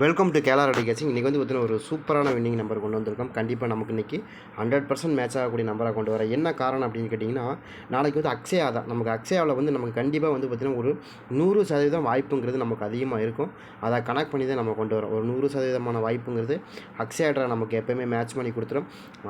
Welcome to கேலார் அடிகேசிங் இன்றைக்கி வந்து பார்த்தீங்கன்னா ஒரு சூப்பரான வின்னிங் நம்பர் கொண்டு வந்திருக்கோம். கண்டிப்பாக நமக்கு இன்றைக்கி ஹண்ட்ரட் பர்சன்ட் மேட்ச் ஆகக்கூடிய நம்பராக கொண்டு வர என்ன காரணம் அப்படின்னு கேட்டிங்கன்னா நாளைக்கு வந்து அக்ஷயா தான். நமக்கு அக்ஷயாவில் வந்து நமக்கு கண்டிப்பாக வந்து பார்த்திங்கன்னா ஒரு நூறு சதவீதம் வாய்ப்புங்கிறது நமக்கு அதிகமாக இருக்கும். அதை கனெக்ட் பண்ணி தான் நம்ம கொண்டு வரோம். ஒரு நூறு சதவீதமான வாய்ப்புங்கிறது அக்ஷயாட்ரா நமக்கு எப்போயுமே மேட்ச் பண்ணி கொடுத்துரும்.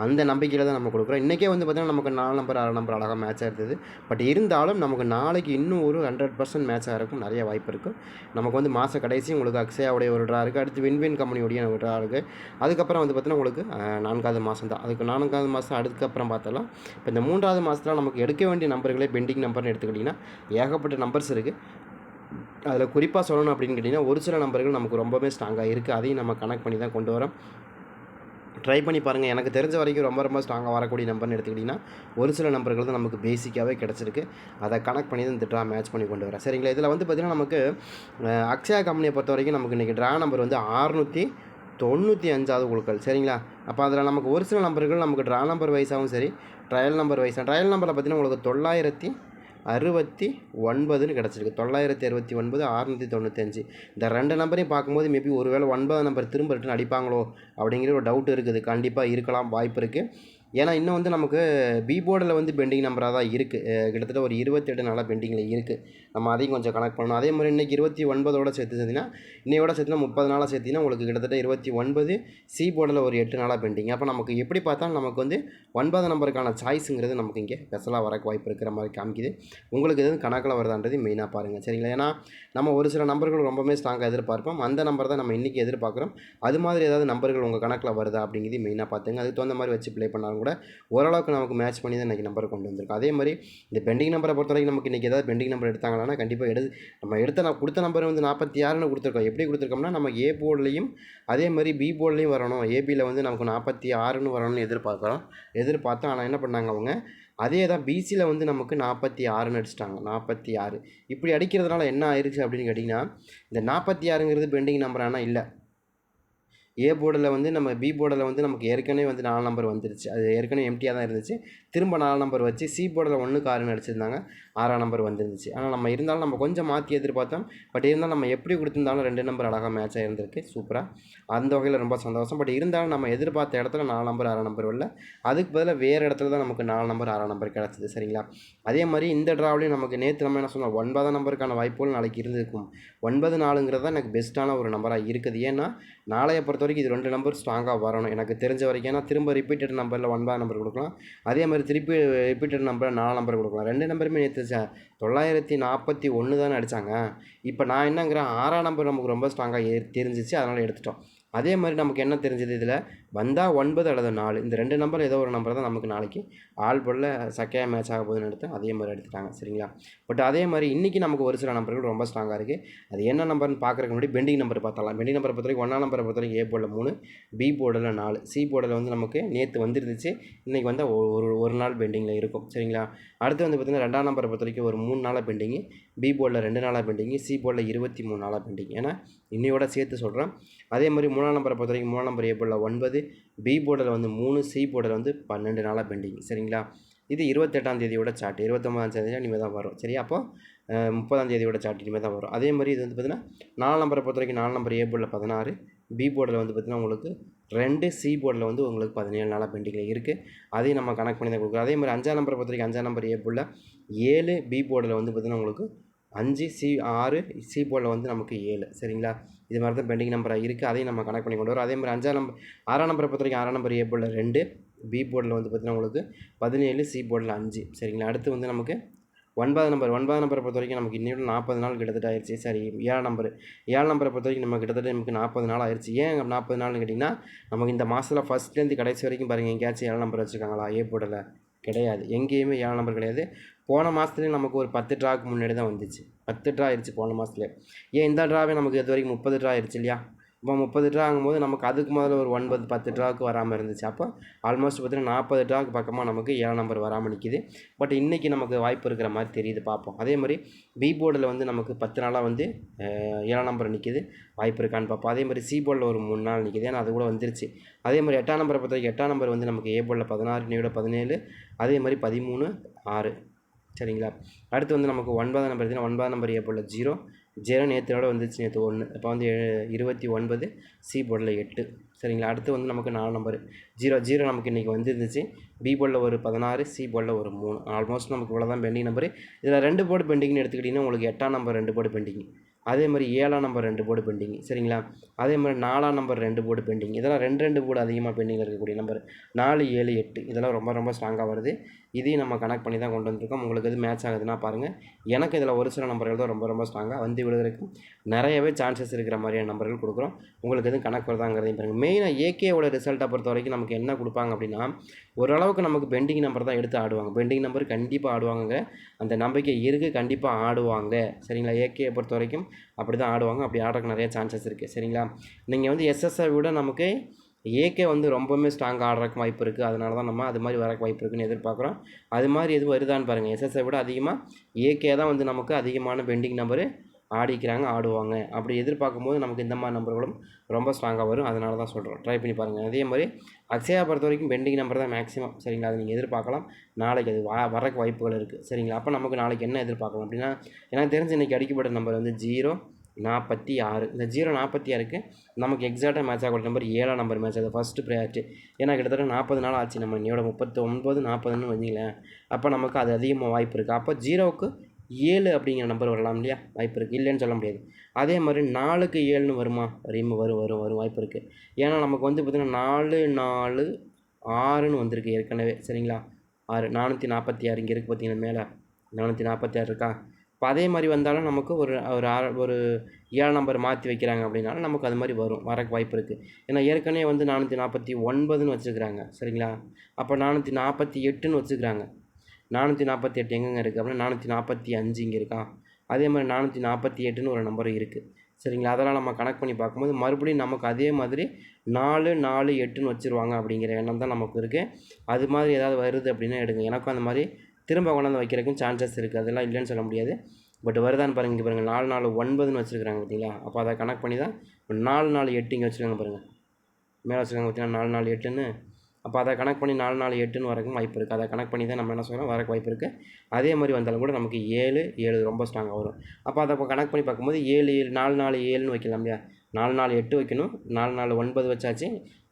அந்த நம்பிக்கையில் தான் நம்ம கொடுக்குறோம். இன்றைக்கே வந்து பார்த்திங்கன்னா நமக்கு நாலு நம்பர் ஆறு நம்பர் அழகாக மேட்சாக இருந்தது. பட் இருந்தாலும் நமக்கு நாளைக்கு இன்னும் ஒரு ஹண்ட்ரட் பர்சன்ட் மேட்ச் இருக்கும். நிறைய வாய்ப்பு இருக்குது நமக்கு வந்து மாத கடைசி உங்களுக்கு அக்ஷயாவுடைய ஒரு ட்ரா இருக்குது அடுத்து வின்வின் கம்பெனியுடைய ஒரு இருக்குது அதுக்கப்புறம் வந்து பார்த்தீங்கன்னா உங்களுக்கு நான்காவது மாதம் தான். அதுக்கு நான்காவது மாதம் அதுக்கப்புறம் பார்த்தலாம் இப்போ இந்த மூன்றாவது மாதத்தில் நமக்கு எடுக்க வேண்டிய நம்பர்களே பெண்டிங் நம்பர்னு எடுத்துக்கிட்டிங்கன்னா ஏகப்பட்ட நம்பர்ஸ் இருக்குது அதில் குறிப்பாக சொல்லணும் அப்படின்னு கேட்டிங்கன்னா ஒரு சில நம்பர்கள் நமக்கு ரொம்பவே ஸ்ட்ராங்காக இருக்குது அதையும் நம்ம கனெக்ட் பண்ணி தான் கொண்டு வரோம். ட்ரை பண்ணி பாருங்கள் எனக்கு தெரிஞ்ச வரைக்கும் ரொம்ப ரொம்ப ஸ்ட்ராங்காக வரக்கூடிய நம்பர்னு எடுத்துக்கிட்டிங்கன்னா ஒரு சில நம்பர்கள் தான் நமக்கு பேசிக்காகவே கிடச்சிருக்கு. அதை கனெக்ட் பண்ணி தான் இந்த ட்ரா மேட்ச் பண்ணி கொண்டு வரேன். சரிங்களா? இதில் வந்து பார்த்திங்கன்னா நமக்கு அக்ஷயா கம்பெனியை பொறுத்த வரைக்கும் நமக்கு இன்றைக்கி ட்ரா நம்பர் வந்து ஆறுநூற்றி தொண்ணூற்றி அஞ்சாவது குழுக்கள். சரிங்களா? அப்போ அதில் நமக்கு ஒரு சில நம்பர்கள் நமக்கு ட்ரா நம்பர் வைஸாகவும் சரி ட்ரையல் நம்பர் வைஸாக ட்ரையல் நம்பரில் பார்த்தீங்கன்னா உங்களுக்கு தொள்ளாயிரத்தி அறுபத்தி ஒன்பதுன்னு கிடச்சிருக்கு. தொள்ளாயிரத்தி அறுபத்தி ஒன்பது அறுநூற்றி தொண்ணூத்தஞ்சு. இந்த ரெண்டு நம்பரையும் பார்க்கும்போது மேபி ஒருவேளை ஒன்பது நம்பர் திரும்ப ரிட்டன் அடிப்பாங்களோ அப்படிங்கிற ஒரு டவுட் இருக்குது. கண்டிப்பாக இருக்கலாம் வாய்ப்பு இருக்குது ஏன்னா இன்னும் வந்து நமக்கு பி போர்டில் வந்து பெண்டிங் நம்பராக தான் இருக்குது கிட்டத்தட்ட ஒரு இருபத்தெட்டு நாளாக பெண்டிங்கில் இருக்குது நம்ம அதையும் கொஞ்சம் கனெக்ட் பண்ணணும். அதே மாதிரி இன்றைக்கி இருபத்தி ஒன்பதோட சேர்த்து சேர்த்திங்கன்னா இன்னையோட சேர்த்துனா முப்பது நாளாக சேர்த்திங்கன்னா உங்களுக்கு கிட்டத்தட்ட இருபத்தி ஒன்பது சி போர்டில் ஒரு எட்டு நாளாக பெண்டிங் அப்போ நமக்கு எப்படி பார்த்தாலும் நமக்கு வந்து ஒன்பது நம்பருக்கான சாய்ஸுங்கிறது நமக்கு இங்கே ஸ்பெஷலாக வரக்கு வாய்ப்பு இருக்கிற மாதிரி காமிக்குது. உங்களுக்கு எதுவும் கணக்கில் வருதான்றது மெயினாக பாருங்கள் சரிங்களா? ஏன்னா நம்ம ஒரு சில நம்பர்கள் ரொம்பவே ஸ்ட்ராங்காக எதிர்பார்ப்போம். அந்த நம்பர் தான் நம்ம இன்றைக்கி எதிர்பார்க்குறோம். அது மாதிரி ஏதாவது நம்பர்கள் உங்கள் கணக்கில் வருதா அப்படிங்கிறது மெயினாக பார்த்துங்க. அதுக்கு தகுந்த மாதிரி வச்சு ப்ளே பண்ணாலும் கூட ஓரளவுக்கு நமக்கு மேட்ச் பண்ணி தான் இன்றைக்கி நம்பர் கொண்டு வந்திருக்கோம். அதே மாதிரி இந்த பெண்டிங் நம்பரை பொறுத்த வரைக்கும் நமக்கு இன்றைக்கி ஏதாவது பெண்டிங் நம்பர் எடுத்தாங்கன்னா கண்டிப்பாக எடு நம்ம எடுத்த நான் கொடுத்த நம்பர் வந்து நாற்பத்தி ஆறுன்னு கொடுத்துருக்கோம். எப்படி கொடுத்துருக்கோம்னா நம்ம ஏ போர்ட்லேயும் அதே மாதிரி பி போர்ட்லேயும் வரணும். ஏபியில் வந்து நமக்கு நாற்பத்தி ஆறுன்னு வரணும்னு எதிர்பார்க்குறோம். எதிர்பார்த்தோம். ஆனால் என்ன பண்ணாங்க அவங்க? அதே தான் பிசியில் வந்து நமக்கு நாற்பத்தி ஆறுன்னு அடிச்சிட்டாங்க. நாற்பத்தி ஆறு இப்படி அடிக்கிறதுனால என்ன ஆயிடுச்சு அப்படின்னு கேட்டிங்கன்னா இந்த நாற்பத்தி ஆறுங்கிறது பெண்டிங் நம்பர் ஆனால் இல்லை. ஏ போர்டில் வந்து நம்ம பி போர்டில் வந்து நமக்கு ஏற்கனவே வந்து நாலு நம்பர் வந்துருச்சு. அது ஏற்கனவே எம்டியாக தான் இருந்துச்சு. திரும்ப நாலு நம்பர் வச்சு சி போர்டில் ஒன்றுக்கு ஆறுன்னு அடிச்சிருந்தாங்க. ஆறாம் நம்பர் வந்துருந்துச்சு. ஆனால் நம்ம இருந்தாலும் நம்ம கொஞ்சம் மாற்றி எதிர்பார்த்தோம். பட் இருந்தாலும் நம்ம எப்படி கொடுத்துருந்தாலும் ரெண்டு நம்பர் அழகாக மேட்ச் ஆகிருந்திருக்கு சூப்பராக அந்த வகையில் ரொம்ப சந்தோஷம். பட் இருந்தாலும் நம்ம எதிர்பார்த்த இடத்துல நாலு நம்பர் ஆறாம் நம்பர் வரல. அதுக்கு பதிலாக வேறு இடத்துல தான் நமக்கு நாலு நம்பர் ஆறாம் நம்பர் கிடச்சிது. சரிங்களா? அதே மாதிரி இந்த ட்ராவலையும் நமக்கு நேற்று நம்ம என்ன சொன்னோம்? ஒன்பதாம் நம்பருக்கான வாய்ப்புகள் நாளைக்கு இருந்திருக்கும். ஒன்பது நாலுங்கிறது தான் எனக்கு பெஸ்ட்டான ஒரு நம்பராக இருக்குது. ஏன்னா நாளைய பொறுத்த வரைக்கும் இது ரெண்டு நம்பர் ஸ்ட்ராங்காக வரணும். எனக்கு தெரிஞ்ச வரைக்கும் ஏன்னா திரும்ப ரிப்பீட்டட் நம்பரில் ஒன்பதாம் நம்பர் கொடுக்கலாம். அதே மாதிரி திருப்பி ரிப்பீட்டட் நம்பரில் நாலு நம்பர் கொடுக்கலாம். ரெண்டு நம்பருமே நேற்று தொள்ளாயிரத்தி நாற்பத்தி ஒன்று தானே அடித்தாங்க இப்போ நான் என்னங்கிறேன் ஆறாம் நம்பர் நமக்கு ரொம்ப ஸ்ட்ராங்காக தெரிஞ்சிச்சு. அதனால் எடுத்துட்டோம். அதே மாதிரி நமக்கு என்ன தெரிஞ்சது இதில்? வந்தால் ஒன்பது அல்லது நாலு. இந்த ரெண்டு நம்பர் ஏதோ ஒரு நம்பர் தான் நமக்கு நாளைக்கு ஆள் போல சக்கையாக மேட்ச் ஆக போகுதுன்னு எடுத்து அதே மாதிரி எடுத்துட்டாங்க சரிங்களா? பட் அதே மாதிரி இன்றைக்கி நமக்கு ஒரு சில நம்பர்கள் ரொம்ப ஸ்ட்ராங்காக இருக்குது அது என்ன நம்பர்னு பார்க்குறதுக்கு முன்னாடி பெண்டிங் நம்பர் பார்த்தலாம் பெண்டிங் நம்பரை பொறுத்த வரைக்கும் ஒன்றாம் நம்பரை பொறுத்த வரைக்கும் ஏ போர்டில் மூணு பி போர்டில் நாலு. சி போர்டில் வந்து நமக்கு நேற்று வந்துருந்துச்சு. இன்றைக்கி வந்து ஒரு ஒரு நாள் பெண்டிங்கில் இருக்கும் சரிங்களா? அடுத்து வந்து பார்த்திங்கன்னா ரெண்டாம் நம்பரை பொறுத்த வரைக்கும் ஒரு மூணு நாளாக பெண்டிங்கு பி போர்டில் ரெண்டு நாளாக பெண்டிங்கு சி போர்டில் இருபத்தி மூணு நாளாக பெண்டிங் ஏன்னா இன்னையோட சேர்த்து சொல்கிறேன் அதே மாதிரி மூணாம் நம்பரை பொறுத்த வரைக்கும் மூணாம் நம்பர் ஏ போர்டில் ஒன்பது பி போர்டில் வந்து மூணு சி போர்டில் வந்து பன்னெண்டு நாளாக பெண்டிங் சரிங்களா? இது இருபத்தெட்டாம் தேதியோட சார்ட் இருபத்தொம்பதாம் தேதி இனிமேல் தான் வரும். சரியா அப்போ முப்பதாம் தேதியோட சார்ட் இனிமேல் தான் வரும். அதே மாதிரி இது வந்து பார்த்திங்கன்னா நாலு நம்பரை பொறுத்த வரைக்கும் நாலு நம்பர் ஏ போர்டில் பதினாறு பி போர்டில் வந்து பார்த்திங்கன்னா உங்களுக்கு ரெண்டு சி போர்டில் வந்து உங்களுக்கு பதினேழு நாளாக பெண்டிங்கில் இருக்குது அதையும் நம்ம கனெக்ட் பண்ணி தான் கொடுக்குறோம் அதே மாதிரி அஞ்சாம் நம்பரை பொறுத்த வரைக்கும் அஞ்சாம் நம்பர் ஏ போர்டில் ஏழு பி போர்டில் வந்து பார்த்திங்கன்னா உங்களுக்கு அஞ்சு சி ஆறு சி போர்டில் வந்து நமக்கு ஏழு. சரிங்களா? இது மாதிரி தான் பெண்டிங் நம்பராக இருக்குது அதையும் நம்ம கனெக்ட் பண்ணி கொண்டு வரோம். அதே மாதிரி அஞ்சாம் நம்பர் ஆறாம் நம்பரை பொறுத்த வரைக்கும் ஆறாம் நம்பர் ஏ போர்டில் ரெண்டு பி போர்டில் வந்து பார்த்திங்கன்னா உங்களுக்கு பதினேழு சி போர்டில் அஞ்சு. சரிங்களா? அடுத்து வந்து நமக்கு ஒன்பது நம்பர் ஒன்பது நம்பரை பொறுத்த வரைக்கும் நமக்கு இன்னும் நாற்பது நாள் கிட்டத்தட்ட ஆயிடுச்சு. சரி ஏழு நம்பர் ஏழு நம்பரை பொறுத்த வரைக்கும் நம்ம கிட்டத்தட்ட நமக்கு நாற்பது நாள் ஆயிடுச்சு. ஏன் நாற்பது நாள்னு கேட்டிங்கன்னா நமக்கு இந்த மாதத்தில் ஃபஸ்ட்லேருந்து கடைசி வரைக்கும் பாருங்கள் எங்கேயாச்சும் ஏழு நம்பர் வச்சுருக்காங்களா? ஏ போர்டில் கிடையாது. எங்கேயுமே ஏழாம் நம்பர் கிடையாது. போன மாதத்துலேயும் நமக்கு ஒரு பத்து ட்ராக்கு முன்னாடி தான் வந்துச்சு. பத்து ட்ரா ஆயிடுச்சு போன மாதத்துல ஏன் இந்த ட்ராவே நமக்கு இது வரைக்கும் முப்பது ட்ரா ஆயிடுச்சு இல்லையா? இப்போ முப்பது ட்ரா ஆகும்போது நமக்கு அதுக்கு முதல்ல ஒரு ஒன்பது பத்து ட்ராவுக்கு வராமல் இருந்துச்சு. அப்போ ஆல்மோஸ்ட் பார்த்தீங்கன்னா நாற்பது ட்ராக்கு பக்கமாக நமக்கு ஏழாம் நம்பர் வராமல் நிற்கிது பட் இன்றைக்கி நமக்கு வாய்ப்பு இருக்கிற மாதிரி தெரியுது பார்ப்போம் அதே மாதிரி பி போர்டில் வந்து நமக்கு பத்து நாளாக வந்து ஏழாம் நம்பர் நிற்கிது வாய்ப்பு இருக்கான்னு பார்ப்போம் அதே மாதிரி சி போர்டில் ஒரு மூணு நாள் நிற்கிது ஏன்னா அது கூட வந்துருச்சு. அதே மாதிரி எட்டாம் நம்பரை பொறுத்த வரைக்கும் எட்டாம் நம்பர் வந்து நமக்கு ஏ போர்டில் பதினாறு நியூட பதினேழு. அதே மாதிரி பதிமூணு ஆறு. சரிங்களா? அடுத்து வந்து நமக்கு ஒன்பதாம் நம்பர் பார்த்தீங்கன்னா ஒன்பதாம் நம்பர் ஏ ஜீரோ ஜீரோ நேற்றோட வந்துச்சு நேற்று ஒன்று இப்போ வந்து இருபத்தி ஒன்பது சி போர்டில் எட்டு. சரிங்களா? அடுத்து வந்து நமக்கு நாலு நம்பர். ஜீரோ ஜீரோ நமக்கு இன்றைக்கி வந்துருந்துச்சு. பி போர்டில் ஒரு பதினாறு சி போர்டில் ஒரு மூணு. ஆல்மோஸ்ட் நமக்கு இவ்வளோ தான் பெண்டிங் நம்பர். இதில் ரெண்டு போர்டு பெண்டிங்னு எடுத்துக்கிட்டிங்கன்னா உங்களுக்கு எட்டாம் நம்பர் ரெண்டு போர்டு பெண்டிங் அதே மாதிரி ஏழாம் நம்பர் ரெண்டு போர்டு பெண்டிங் சரிங்களா? அதே மாதிரி நாலாம் நம்பர் ரெண்டு போர்டு பெண்டிங் இதெல்லாம் ரெண்டு ரெண்டு போர்டு அதிகமாக பெண்டிங்கில் இருக்கக்கூடிய நம்பர். நாலு ஏழு எட்டு. இதெல்லாம் ரொம்ப ரொம்ப ஸ்ட்ராங்காக வருது. இதையும் நம்ம கனெக்ட் பண்ணி தான் கொண்டு வந்திருக்கோம். உங்களுக்கு எது மேட்ச் ஆகுதுன்னா பாருங்கள் எனக்கு இதில் ஒரு சில நம்பர்கள் தான் ரொம்ப ரொம்ப ஸ்ட்ராங்காக வந்து விழுகிறதுக்கு நிறையவே சான்சஸ் இருக்கிற மாதிரியான நம்பர்கள் கொடுக்குறோம். உங்களுக்கு எதுவும் கணக்கு வருதாங்கிறதையும் பாருங்கள் மெயினாக ஏகேவோட ரிசல்ட்டை பொறுத்த வரைக்கும் நமக்கு என்ன கொடுப்பாங்க அப்படின்னா ஓரளவுக்கு நமக்கு பெண்டிங் நம்பர் தான் எடுத்து ஆடுவாங்க. பெண்டிங் நம்பர் கண்டிப்பாக ஆடுவாங்க அந்த நம்பிக்கை இருக்குது கண்டிப்பாக ஆடுவாங்க. சரிங்களா? ஏகேயை பொறுத்த வரைக்கும் அப்படி தான் ஆடுவாங்க. அப்படி ஆடுறதுக்கு நிறைய சான்சஸ் இருக்குது சரிங்களா? நீங்கள் வந்து எஸ்எஸ்ஐ விட நமக்கு ஏகே வந்து ரொம்பவுமே ஸ்ட்ராங்காக ஆடுறதுக்கு வாய்ப்பு இருக்குது அதனால தான் நம்ம அது மாதிரி வரக்கு வாய்ப்பு இருக்குன்னு எதிர்பார்க்குறோம். அது மாதிரி எதுவும் வருதான்னு பாருங்கள் எஸ்எஸ்ஐ விட அதிகமாக ஏகே தான் வந்து நமக்கு அதிகமான பெண்டிங் நம்பரு ஆடிக்கிறாங்க ஆடுவாங்க. அப்படி எதிர்பார்க்கும்போது நமக்கு இந்த மாதிரி நம்பர்களும் ரொம்ப ஸ்ட்ராங்காக வரும். அதனால தான் சொல்கிறோம் ட்ரை பண்ணி பாருங்கள் அதே மாதிரி அக்ஷயா பொறுத்த வரைக்கும் பெண்டிங் நம்பர் தான் மேக்ஸிமம் சரிங்களா? அதை நீங்கள் எதிர்பார்க்கலாம். நாளைக்கு அது வா வரக்கு வாய்ப்புகள் இருக்குது சரிங்களா? அப்போ நமக்கு நாளைக்கு என்ன எதிர்பார்க்கலாம்? அப்படின்னா எனக்கு தெரிஞ்சு இன்றைக்கி அடிக்கப்பட்ட நம்பர் வந்து ஜீரோ நாற்பத்தி ஆறு இந்த ஜீரோ நாற்பத்தி ஆறுக்கு நமக்கு எக்ஸாக்டாக மேட்ச் ஆகக்கூடிய நம்பர் ஏழாம் நம்பர் மேட்ச் அது ஃபஸ்ட்டு ப்ரையாரிட்டி ஏன்னா கிட்டத்தட்ட நாற்பது நாள் ஆச்சு நம்ம இன்னையோட முப்பத்தி ஒன்பது நாற்பதுன்னு வந்தீங்களேன் அப்போ நமக்கு அது அதிகமாக வாய்ப்பு இருக்குது அப்போ ஜீரோவுக்கு ஏழு அப்படிங்கிற நம்பர் வரலாம் இல்லையா? வாய்ப்பு இருக்குது இல்லைன்னு சொல்ல முடியாது. அதே மாதிரி நாலுக்கு ஏழுன்னு வருமா? ரீம் வரும் வரும் வரும் வாய்ப்பு இருக்குது ஏன்னா நமக்கு வந்து பார்த்திங்கன்னா நாலு நாலு ஆறுன்னு வந்திருக்கு ஏற்கனவே. சரிங்களா? ஆறு நானூற்றி நாற்பத்தி ஆறு இங்கே இருக்குது பார்த்தீங்கன்னா மேலே? நானூற்றி நாற்பத்தி ஆறு இருக்கா? இப்போ அதே மாதிரி வந்தாலும் நமக்கு ஒரு ஒரு ஆறு ஒரு ஏழு நம்பர் மாற்றி வைக்கிறாங்க அப்படின்னாலும் நமக்கு அது மாதிரி வரும் வரக்கு வாய்ப்பு இருக்குது ஏன்னா ஏற்கனவே வந்து நானூற்றி நாற்பத்தி ஒன்பதுன்னு வச்சுருக்கிறாங்க சரிங்களா? அப்போ நானூற்றி நாற்பத்தி எட்டுன்னு வச்சுக்கிறாங்க நானூற்றி நாற்பத்தி எட்டு எங்கெங்கே இருக்குது அப்படின்னா நானூற்றி நாற்பத்தி அஞ்சு இங்கே இருக்கா? அதே மாதிரி நானூற்றி நாற்பத்தி எட்டுன்னு ஒரு நம்பர் இருக்குது சரிங்களா? அதெல்லாம் நம்ம கனெக்ட் பண்ணி பார்க்கும்போது மறுபடியும் நமக்கு அதே மாதிரி நாலு நாலு எட்டுன்னு வச்சுருவாங்க அப்படிங்கிற எண்ணம் தான் நமக்கு இருக்குது அது மாதிரி ஏதாவது வருது அப்படின்னா எடுங்க. எனக்கும் அந்த மாதிரி திரும்ப கொண்டாந்து வைக்கிறதுக்கும் சான்சஸ் இருக்குது அதெல்லாம் இல்லைன்னு சொல்ல முடியாது. பட் வருதான்னு பாருங்கள் இங்கே பாருங்கள் நாலு நாலு ஒன்பதுன்னு வச்சுருக்காங்க பார்த்தீங்களா? அப்போ அதை கனெக்ட் பண்ணி தான் நாலு நாலு எட்டு இங்கே வச்சுருக்காங்க பாருங்கள் மேலே வச்சுருக்காங்க பார்த்தீங்கன்னா நாலு நாலு எட்டுன்னு. அப்போ அதை கனெக்ட் பண்ணி நாலு நாலு எட்டுன்னு வரக்கும் வாய்ப்பு இருக்குது அதை கனெக்ட் பண்ணி தான் நம்ம என்ன சொல்கிறோம் வரக்கு வாய்ப்பு இருக்குது அதே மாதிரி வந்தாலும் கூட நமக்கு ஏழு ஏழு ரொம்ப ஸ்ட்ராங்காக வரும். அப்போ அதை இப்போ கனெக்ட் பண்ணி பார்க்கும்போது ஏழு ஏழு நாலு நாலு ஏழுன்னு வைக்கலாம் இல்லையா? நாலு நாலு எட்டு வைக்கணும். நாலு நாலு ஒன்பது வச்சாச்சு.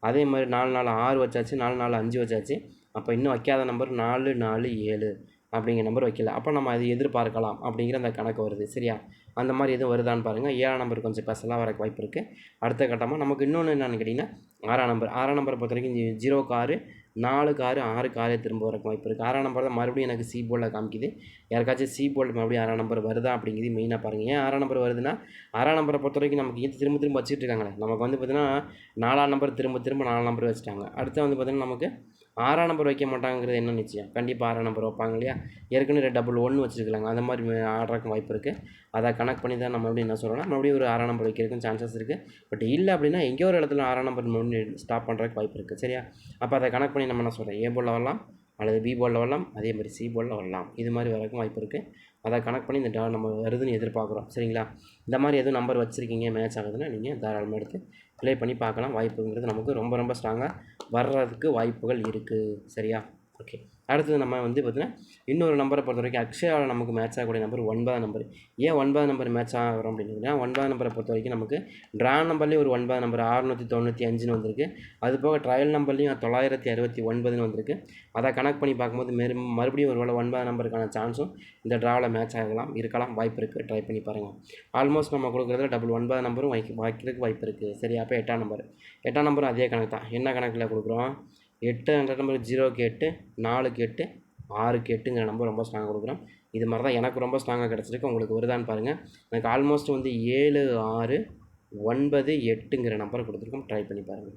அதே மாதிரி நாலு நாலு ஆறு வச்சாச்சு. நாலு நாலு அஞ்சு வச்சாச்சு. அப்போ இன்னும் வைக்காத நம்பர் நாலு நாலு ஏழு அப்படிங்கிற நம்பர் வைக்கல. அப்போ நம்ம அது எதிர்பார்க்கலாம் அப்படிங்கிற அந்த கணக்கு வருது. சரியா? அந்த மாதிரி எதுவும் வருதான்னு பாருங்கள் ஏழாம் நம்பர் கொஞ்சம் ஸ்பெஷலாக வரக்கு வாய்ப்பு இருக்குது அடுத்த கட்டமாக நமக்கு இன்னொன்று என்னென்னு கேட்டிங்கன்னா ஆறாம் நம்பர் ஆறாம் நம்பரை பொறுத்த வரைக்கும் ஜீரோ காரு நாலு காரு ஆறு காரே திரும்ப வரக்கு வாய்ப்பு இருக்குது ஆறாம் நம்பர் தான் மறுபடியும் எனக்கு சி போர்டில் காமிக்குது. யாருக்காச்சும் சி போர்டு மறுபடியும் ஆறாம் நம்பர் வருதா அப்படிங்கிறது மெயினாக பாருங்கள் ஏன் ஆறாம் நம்பர் வருதுன்னா ஆறாம் நம்பரை பொறுத்த வரைக்கும் நமக்கு இது திரும்ப திரும்ப வச்சுட்டு இருக்காங்களே. நமக்கு வந்து பார்த்திங்கன்னா நாலாம் நம்பர் திரும்ப திரும்ப நாலாம் நம்பர் வச்சுட்டாங்க. அடுத்து வந்து பார்த்திங்கன்னா நமக்கு ஆறாம் நம்பர் வைக்க மாட்டாங்கிறது என்ன நிச்சயம்? கண்டிப்பாக ஆறாம் நம்பர் வைப்பாங்க இல்லையா? ஏற்கனவே டபுள் ஒன்று வச்சுருக்கலாங்க அந்த மாதிரி ஆடுறதுக்கு வாய்ப்பு இருக்குது அதை கனெக்ட் பண்ணி தான் நம்ம எப்படி என்ன சொல்கிறோம்னா மறுபடியும் ஒரு ஆறாம் நம்பர் வைக்கிறதுக்கும் சான்சஸ் இருக்குது பட் இல்லை அப்படின்னா எங்கேயோ ஒரு இடத்துல ஆறாம் நம்பர் மறுபடியும் ஸ்டாப் பண்ணுறதுக்கு வாய்ப்பு இருக்குது சரியா? அப்போ அதை கனெக்ட் பண்ணி நம்ம என்ன சொல்கிறோம் ஏ போலில் வரலாம் அல்லது பி போலில் வரலாம் அதே மாதிரி சி போலில் வரலாம். இது மாதிரி வரக்கும் வாய்ப்பு இருக்குது அதை கனெக்ட் பண்ணி இந்த டா நம்ம வருதுன்னு எதிர்பார்க்குறோம். சரிங்களா? இந்த மாதிரி எதுவும் நம்பர் வச்சுருக்கீங்க மேட்ச் ஆகுதுன்னா நீங்கள் தாராளமாக எடுத்து ப்ளே பண்ணி பார்க்கலாம். வாய்ப்புங்கிறது நமக்கு ரொம்ப ரொம்ப ஸ்ட்ராங்காக வர்றதுக்கு வாய்ப்புகள் இருக்குது சரியா? ஓகே அடுத்தது நம்ம வந்து பார்த்தீங்கன்னா இன்னொரு நம்பரை பொறுத்த வரைக்கும் அக்ஷயாவில் நமக்கு மேட்ச் ஆகக்கூடிய நம்பர் ஒன்பதாம் நம்பர் ஏன் ஒன்பதாம் நம்பர் மேட்ச் ஆகிறோம் அப்படின்னா ஒன்பதாம் நம்பரை பொறுத்த வரைக்கும் நமக்கு ட்ரா நம்பர்லேயும் ஒரு ஒன்பதாம் நம்பர் அறுநூற்றி தொண்ணூற்றி அஞ்சுன்னு வந்திருக்கு. அது போக ட்ரையல் நம்பர்லேயும் தொள்ளாயிரத்தி அறுபத்தி ஒன்பதுன்னு வந்திருக்கு. அதை கனெக்ட் பண்ணி பார்க்கும்போது மெரு மறுபடியும் ஒரு வேளை ஒன்பதாம் நம்பருக்கான சான்ஸும் இந்த ட்ராவில் மேட்ச் ஆகலாம் இருக்கலாம் வாய்ப்பு இருக்குது ட்ரை பண்ணி பாருங்கள் ஆல்மோஸ்ட் நம்ம கொடுக்குறதுல டபுள் ஒன்பதாம் நம்பரும் வாய்க்கு வாய்க்கிறதுக்கு வாய்ப்பு இருக்குது சரி அப்போ எட்டாம் நம்பர் எட்டாம் நம்பரும் அதே கணக்கு தான். என்ன கணக்கில் கொடுக்குறோம்? எட்டு நம்பர் ஜீரோக்கு எட்டு நாலுக்கு எட்டு ஆறுக்கு எட்டுங்கிற நம்பர் ரொம்ப ஸ்ட்ராங்காக கொடுக்குறோம். இது மாதிரி தான் எனக்கு ரொம்ப ஸ்ட்ராங்காக கிடச்சிருக்கு. உங்களுக்கு வருதான்னு பாருங்கள் எனக்கு ஆல்மோஸ்ட் வந்து ஏழு ஆறு ஒன்பது எட்டுங்கிற நம்பர் கொடுத்துருக்கோம். ட்ரை பண்ணி பாருங்கள்